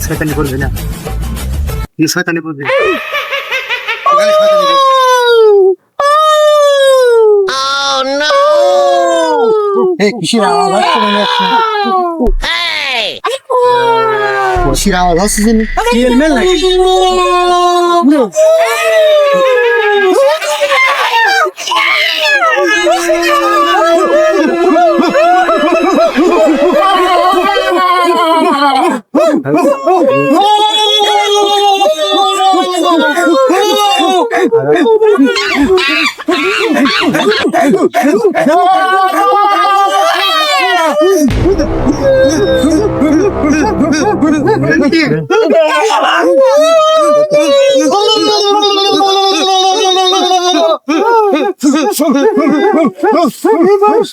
শয়তানি করবে না। কি শয়তানি করবে এই কিসের আওয়াজ? কিসের আওয়াজ? আসছে জানি এলমেল নাকি?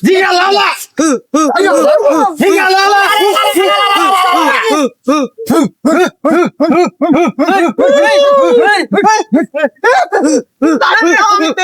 Diga lá lá! 나를 향하면 돼.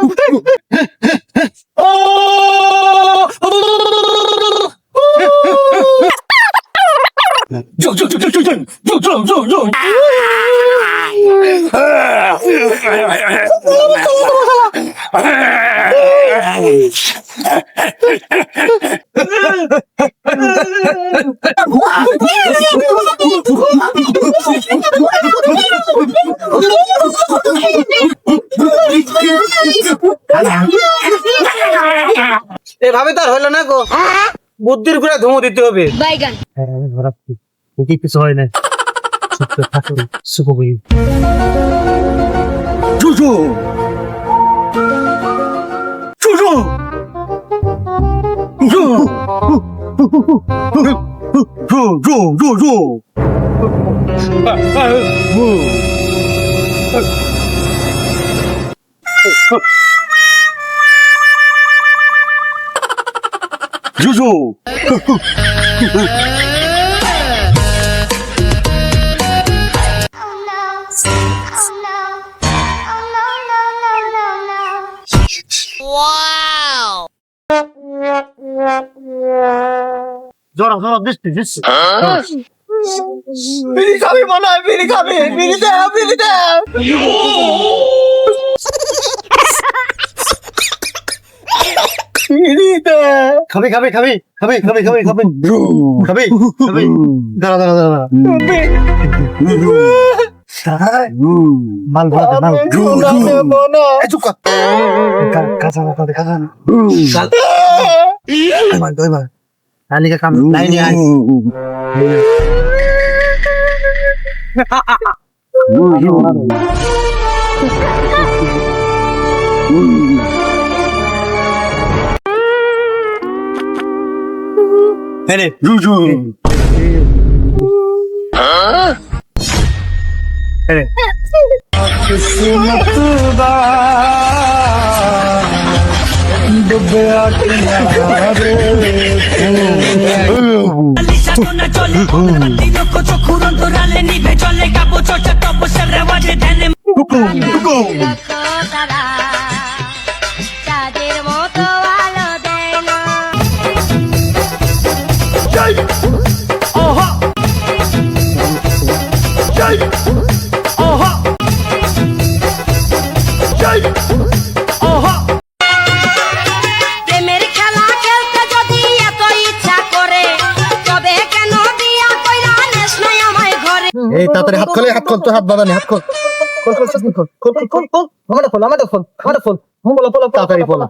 বুদ্ধির ঘুরে ধুমো দিতে হবে। বাইগান। ধরাচ্ছি কি কিছু হয় না সত্য থাকবে সুখ বই জুজু জুজু জু জু জু জু জু Oh জুজু। জোরা জোরা দৃষ্টি দৃষ্টি। হ্যাঁ? বিড়ি খাবি মনে হয় বিড়ি খাবি। বিড়ি দেব বিড়ি দেব খাবি খাবি খাবি খাবি খাবি খাবি খাবি। খাবি খাবি। দাঁড়া দাঁড়া দাঁড়া মাল ভাড়া মাল। চুপ কর। কাঁচা দে কাঁচা এবার এবার। আনিকা কাম লাইনে আয়। এনে আরে রুজু আরে চলে গাবো চর্চা তপস্যার আওয়াজে ধ্যানে এই তাড়াতাড়ি হাত খোলে হাত খোল তো হাত বাঁধানি হাত খোল। খোল খোল খোল খোল খোল খোল খোল। আমাদের খোল আমাদের খোল আমাদের খোল। হুম বলো বলো তাড়াতাড়ি বলো।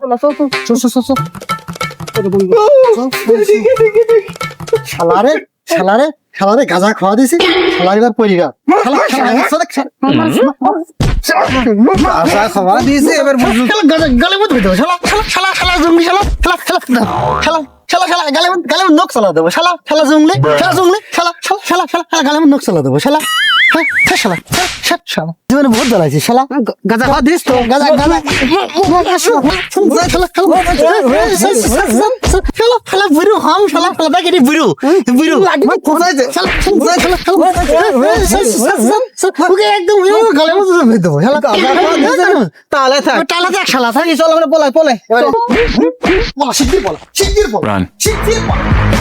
চল চল চল চল। শালা রে। শালারে শালারে গাঁজা খাওয়া দিছি শালা এবার শালা আশা খাওয়া দিয়েছে এবার গালে মত হইতো শালা শালা শালা জঙ্গলি শালা শালা শালা শালা শালা শালা গালে গালে নখ চালা দেবো শালা শালা জঙ্গলি শালা জঙ্গলি শালা শালা শালা শালা গালে নখ চালা দেবো শালা হ্যাঁ হ্যাঁ, শালা হ্যাঁ, হ্যাঁ, শালা জীবনে বহুত জ্বালাইছি শালা গাঁজা খাওয়া দিস তো গাঁজা গাঁজা শালা শালা শালা শালা বুড়ো হাম শালা শালা দেখে বুড়ো বুড়ো শালা ওকে একদম গালে মত দেবো শালা? তাহলে থাক টালা দেখ শালা থাক চল আমরা পলাই পলাই শিগগির বলা শিগগির Run. শিগগির বলা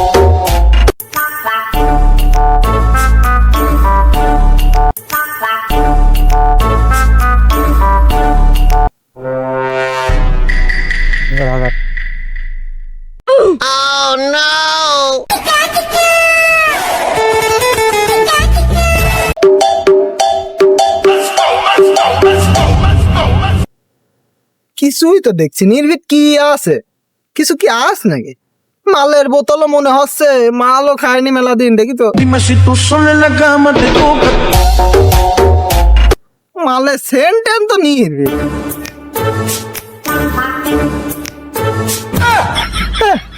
কিছুই তো দেখছি নির্ভীক কি আছে? কিছু কি আস নাকি? মালের বোতলও মনে হচ্ছে, মালও খায়নি মেলা দিন, দেখি তো। মালে সেন্টেন তো sola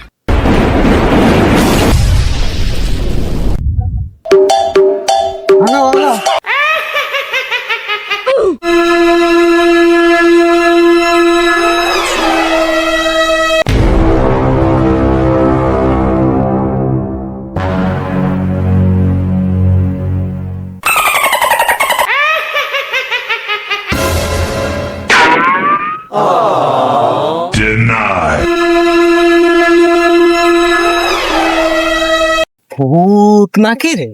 ভূত নাকি রে?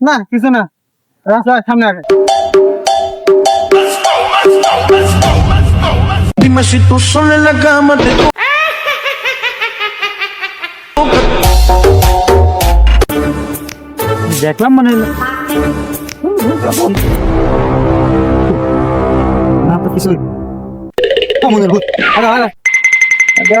না কিছু না রাস্তা সামনে আগে Dime si tú sola en la cama te দেখলাম মানে না তো কিছু ভূত। আগা আগা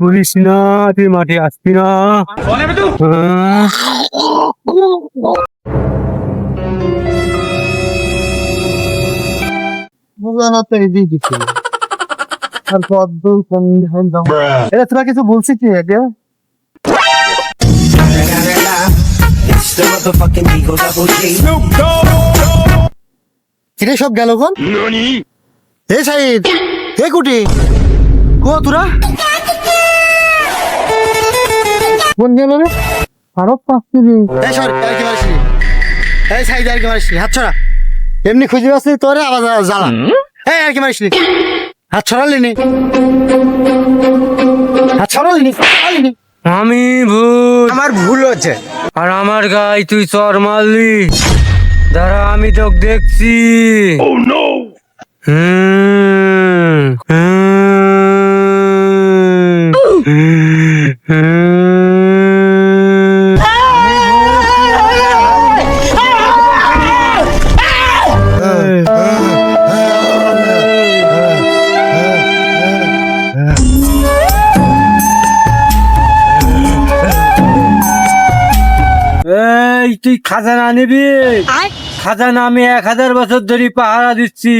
পুলিশ না তুই মাঠে আসবি না। এটা তোরা কিছু বলছিস কি এটা কিরে সব গেল কোন? এ সাইদ এ কুটি। কো তোরা? কোন গেল রে। দিন এই সর আর কি মারিস এই সাইদ আর কি মারিস হাত ছড়া। এমনি খুঁজে আসলি তোরে আবার জ্বালা। এই আর কি মারিস হাত ছড়ালি নি? হাত ছড়ালি নি? ছড়ালি আমি ভুল আমার ভুল হচ্ছে। আর আমার গায়ে তুই চর মারলি। দাঁড়া আমি তোকে দেখছি। হুম, হুম। তুই খাজানা নিবি। খাজানা আমি এক হাজার বছর ধরে পাহারা দিচ্ছি।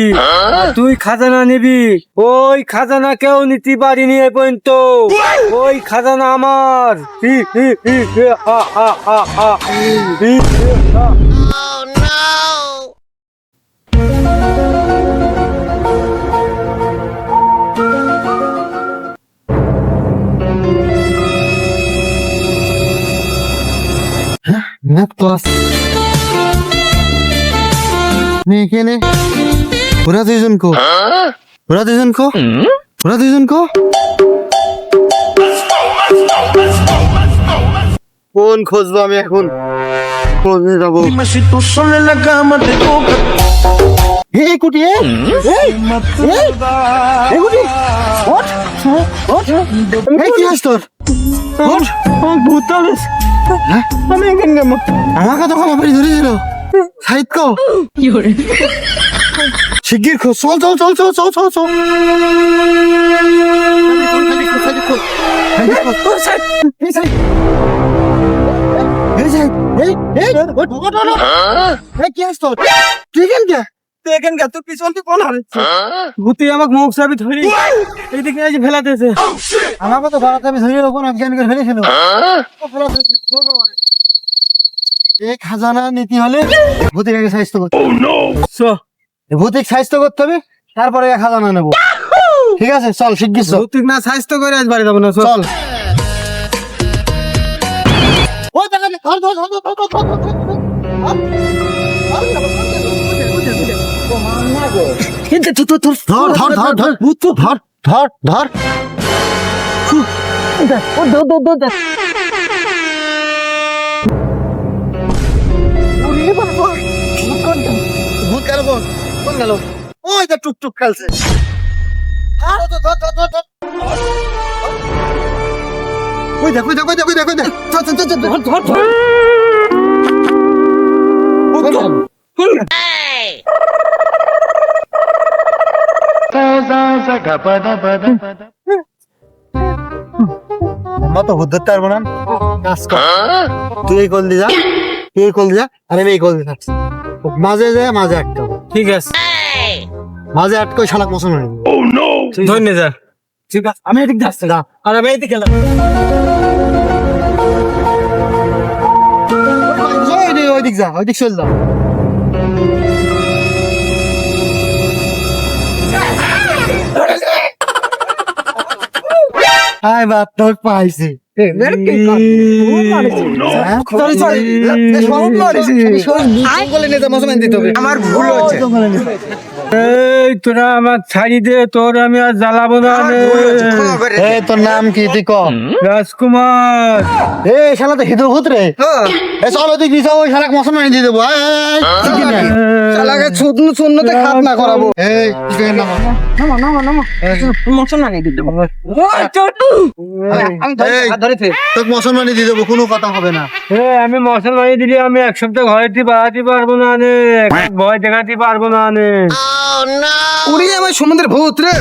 তুই খাজানা নিবি। ওই খাজানা কেউ নিতে পারিনি এ পর্যন্ত। ওই খাজানা আমার। হি, হি, নাক ক্লাস নে এখানে ওরা দুইজন কো ওরা দুইজন কো ওরা দুইজন কো কোন খুঁজবো আমি এখন খোঁজে যাব. হে কুটি হে? হে? কুটি ওঠ ওঠ হে কি হাস তোর? ওঠ। ভূত তালেস আমি এখানে গেম আমাকে তো খাবার বাড়ি ধরেছিল সাহিদ কো শিগগির খোঁজ চল চল চল চল চল চল চল। তুই কেন গা তুই পিছন তুই কোন হারে ভূতি আমাকে মুখ চাবি ধরি এইদিকে আজ ফেলাতেছে আমাকে তো ভাড়াতে আমি ধরে অজ্ঞান করে ফেলেছিল এই খাজানা নীতি হলে ভূতিক আগে স্বাস্থ্য করতে ভূতিক স্বাস্থ্য করতে হবে তারপরে এক খাজানা নেব ঠিক আছে চল শিগগির চল তুই না স্বাস্থ্য করে আজ বাড়ি যাব না চল। ওই ধর ধর ধর ধর। ধর ধর ধর, ওই তো টুকটুক খেলছে। ওই দেখ ওই দেখ ওই দেখ ওই দেখ ওই দেখ ধর, ধর, ধর, আমরা তো ভূত ধরতে পারব না। কাজ কর। তুই এই কল যা। তুই এই কল যা। আর আমি এই কল দিয়ে থাকছি মাঝে যায় মাঝে আটকাবো। ঠিক আছে? মাঝে আটকে শালাক মশন হয়ে যাবে ধন্যবাদ ঠিক আছে? আমি এদিক যাচ্ছি যা আর আমি এদিকে গেলাম। ওই দিক যা ওই দিক চল যা। আয় বাপ তোর পাইছি আমার ভুল sorry. এ। এই তোরা আমার ছাড়ি দে তোর আমি আর জ্বালাবো না রে। এই, তোর নাম কি তুই ক রাজকুমার। এ শালা তো হিদুর ভূত রে। এ চলো তুই দিছ ওই শালাক মশমান দিয়ে দেবো। নে। শালাকে শূন্য শূন্যতে খাত না করাবো। এই তুই নাম। তোকে মুসলমানি দিয়ে দেবো কোনো কথা হবে না। এ, আমি মশাল বানিয়ে দিলি আমি এক সপ্তাহ ঘরে পারব না নে ভয় দেখাতে পারব না নে উড়ি আমার সমুদ্রের ভূত রে।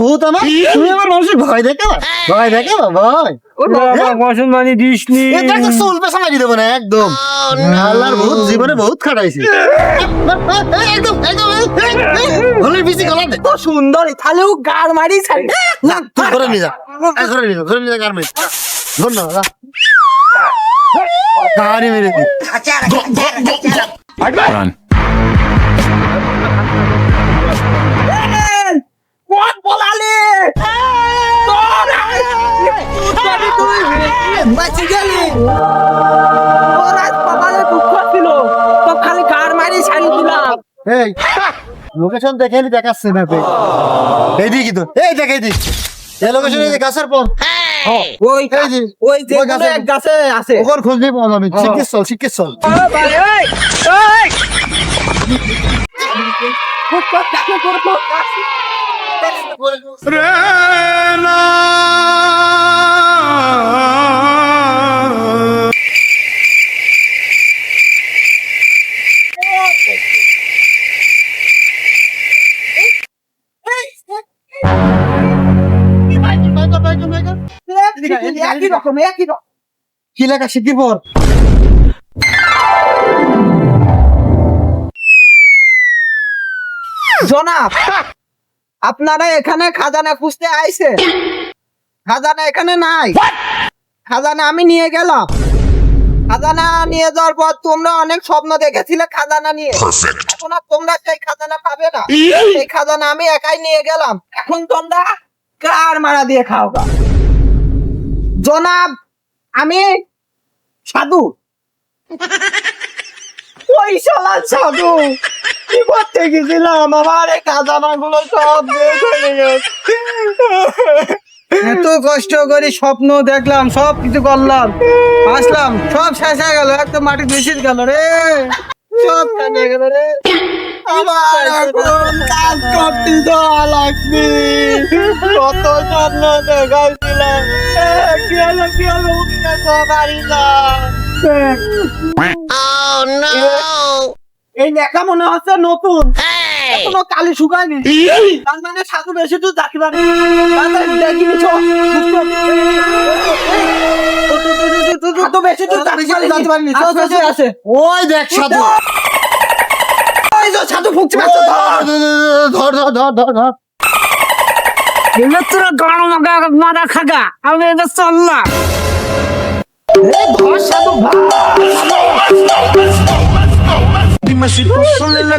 ভূত আমার তুমি আমার মানুষের ভয় দেখে ভয় দেখে ভয় মশাল বানিয়ে দিস নি চুল পেশা দেবো না একদম। আল্লাহর ভূত জীবনে বহুত খাটাইছি একদম। একদম। হলের গলা দে সুন্দরী তাহলেও গাড় মারি ছাড়ি না তুই ঘরে নিয়ে যা ঘরে নিয়ে যা ঘরে নিয়ে যা গার্মেন্ট ধন্যবাদ তো খালি গাড় মারি ছাড়ি দিলাম এই লোকেশন দেখাচ্ছে না বে এইদিকে তো এই দেখে এইদিক এই লোকেশন এই গাছের পর। ওই এই যে ওই যে কোনো গাছে- এক গাছে আছে। ওর খোঁজ নিয়ে পাওয়া যাবে। চল রকম একই রকম কি লেখা শিখির পর জনাব আপনারা এখানে খাজানা খুঁজতে আইছে। খাজানা এখানে নাই। খাজানা আমি নিয়ে গেলাম। খাজানা নিয়ে যাওয়ার পর তোমরা অনেক স্বপ্ন দেখেছিলে খাজানা নিয়ে। এখন আর তোমরা সেই খাজানা পাবে না। এই খাজানা আমি একাই নিয়ে গেলাম। এখন তোমরা কার মারা দিয়ে খাও গা। জনাব, আমি সাধু। ওই শালা সাধু। কি করতে গেছিলাম, আমার এই খাজানা গুলো সব এত কষ্ট করে স্বপ্ন দেখলাম, সব কিছু করলাম। আসলাম, সব শেষ হয়ে গেল, একদম মাটি বেশি গেল রে। সব শেষ হয়ে গেল রে। আমার এখন কাজ করতে দেওয়া লাগবে কত স্বপ্ন দেখাইছিলাম কি হলো কি হলো উঠতে পারি না এই নেকা মনে হচ্ছে নতুন এখনও কালি শুকায়নি তার মানে সাধু বেশি তো দেখি তো বেশি তো আছে ওই দেখ সাধু সাধু ফুকছে মারছে, ধর। ধর। ধর ধর ধর ধর তোরা গরম মারা খাগা। আমি এটা চললাম। Dime si tú sola en la